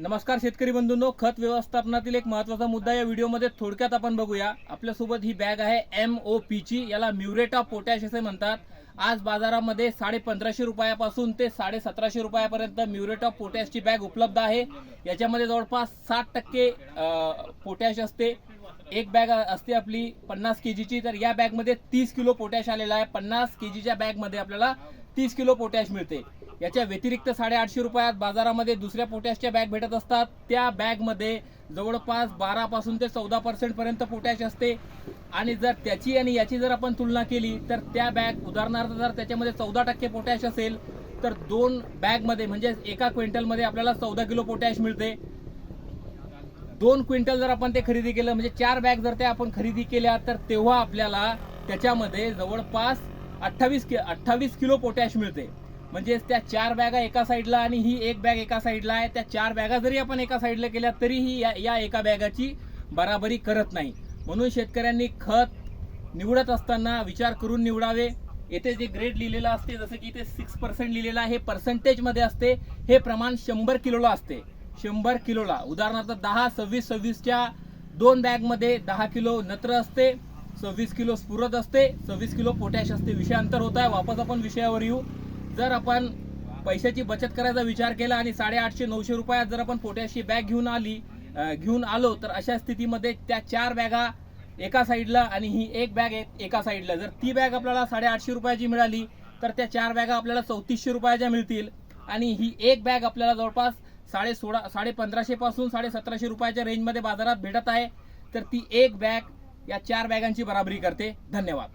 नमस्कार शेतकरी बंधूंनो खत व्यवस्थापनातील एक महत्त्वाचा मुद्दा या व्हिडिओमध्ये थोडक्यात आपण बघूया. आपल्यासोबत ही बॅग आहे एम ओ पीची याला म्युरेट ऑफ पोटॅश असे म्हणतात. आज बाजारामध्ये साडे पंधराशे रुपयापासून ते साडे सतराशे रुपयापर्यंत म्युरेट ऑफ पोटॅशची बॅग उपलब्ध आहे. याच्यामध्ये जवळपास साठ टक्के पोटॅश असते. एक बॅग असते आपली पन्नास के जीची तर या बॅगमध्ये तीस किलो पोटॅश आलेला आहे. पन्नास के जीच्या बॅगमध्ये आपल्याला तीस किलो पोटॅश मिळते. याच्या व्यतिरिक्त साडेआठशे रुपयात बाजारामध्ये दुसऱ्या पोटॅशच्या बॅग भेटत असतात. त्या बॅगमध्ये जवळपास बारापासून ते चौदा पर्सेंटपर्यंत पोटॅश असते. आणि जर त्याची आणि याची जर आपण तुलना केली तर त्या बॅग उदाहरणार्थ जर त्याच्यामध्ये चौदा टक्के पोटॅश असेल तर दोन बॅगमध्ये म्हणजे एका क्विंटलमध्ये आपल्याला चौदा किलो पोटॅश मिळते. दोन क्विंटल जर आपण ते खरेदी केलं म्हणजे चार बॅग जर ते आपण खरेदी केल्या तर तेव्हा आपल्याला त्याच्यामध्ये जवळपास अठ्ठावीस कि अठ्ठावीस किलो पोटॅश मिळते. म्हणजेच त्या चार बॅगा एका साईडला आणि ही एक बॅग एका साईडला आहे. त्या चार बॅगा जरी आपण एका साईडला केल्या तरीही या या एका बॅगाची बराबरी करत नाही. म्हणून शेतकऱ्यांनी खत निवडत असताना विचार करून निवडावे. येथे जे ग्रेड लिहिलेलं असते जसं की इथे सिक्स पर्सेंट लिहिलेलं आहे हे पर्सेंटेजमध्ये असते. हे प्रमाण शंभर किलोला असते. शंभर किलोला. उदाहरणार्थ दहा सव्वीस सव्वीसच्या दोन बॅगमध्ये दहा किलो नत्र असते सव्वीस किलो स्फुरद असते सव्वीस किलो पोटॅश असते. विषयांतर होत आहे. वापस आपण विषयावर येऊ. जर आपण पैशाची बचत करायचा विचार केला आणि साडेआठशे नऊशे रुपयात जर आपण पोटॅशची बॅग घेऊन आली घेऊन आलो तर अशा स्थितीमध्ये त्या चार बॅगा एका साईडला आणि ही एक बॅग एक- एका साईडला. जर ती बॅग आपल्याला साडेआठशे रुपयाची मिळाली तर त्या चार बॅगा आपल्याला चौतीसशे रुपयाच्या मिळतील. आणि ही एक बॅग आपल्याला जवळपास साडे सोळा साडे पंधराशे पासून साडे सतराशे रुपयाच्या रेंजमध्ये बाजारात भेटत आहे. तर ती एक बॅग या चार बॅगांची बराबरी करते. धन्यवाद.